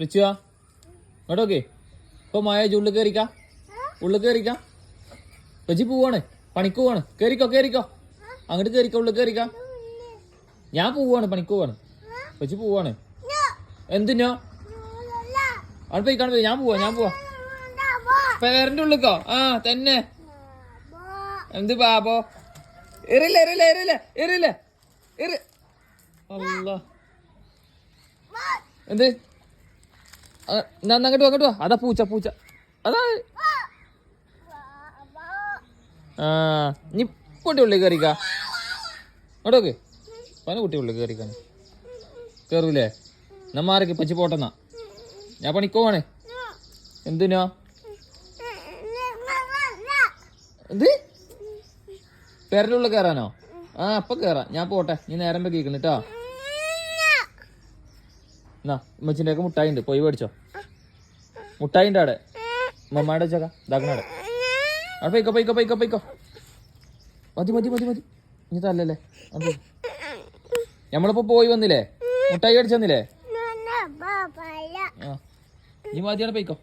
റിച്ചുവാ ഇങ്ങോട്ടോക്കെ. ഇപ്പൊ മായ ഉള്ളിൽ കയറിക്കാ ഉള്ളിൽ കയറിക്കാ ചേച്ചി പോവാണ്. പണിക്ക് പോവാണ്. കയറിക്കോ കയറിക്കോ അങ്ങോട്ട് കയറിക്കോ ഉള്ളിൽ കയറിക്കാ ഞാൻ പോവാണ് പണിക്ക് പോവാണ്. ചേച്ചി പോവാണ്. എന്തിനോ? അവിടെ പോയി കാണുമ്പോ ഞാൻ പോവാ ഞാൻ പോവാ. പേരന്റെ ഉള്ളിക്കോ? ആ തന്നെ. എന്ത് ബാബോ എറില്ല എറില്ല എറില്ല എറില്ല. എറി. എന്ത്? അങ്ങോട്ട് അങ്ങോട്ട് വാ. അതാ പൂച്ച പൂച്ച. അതാ. ആ നീ കുട്ടി ഉള്ളിൽ കയറിക്കാ. അങ്ങോട്ടോക്കെ പല കുട്ടി ഉള്ളിൽ കയറിക്കാണ്. കയറൂലേ നമ്മാരൊക്കെ പച്ചി പോട്ടെന്നാ. ഞാൻ പണിക്കോവാണേ. എന്തിനാ? എന്ത്? പേരന്റെ ഉള്ളിൽ കയറാനോ? ആ അപ്പൊ കയറാം ഞാൻ പോട്ടെ. നീ നേരം വെക്കിക്കണം കേട്ടോ എന്നാ ഉമ്മച്ചിന്റെ ഒക്കെ മുട്ടായി ഉണ്ട് പോയി മേടിച്ചോ മുട്ടായി ഉണ്ട് അവിടെ മമ്മാടെ വെച്ചേക്ക അവിടെ പോയിക്കോ പോയിക്കോ പോയിക്കോ പോയിക്കോ. മതി മതി മതി മതി. ഇനി തല്ലല്ലേ? അത് നമ്മളിപ്പോ പോയി വന്നില്ലേ? മുട്ടായി അടിച്ചു വന്നില്ലേ? ആ. ഇനി മതിയാണ് പോയിക്കോ.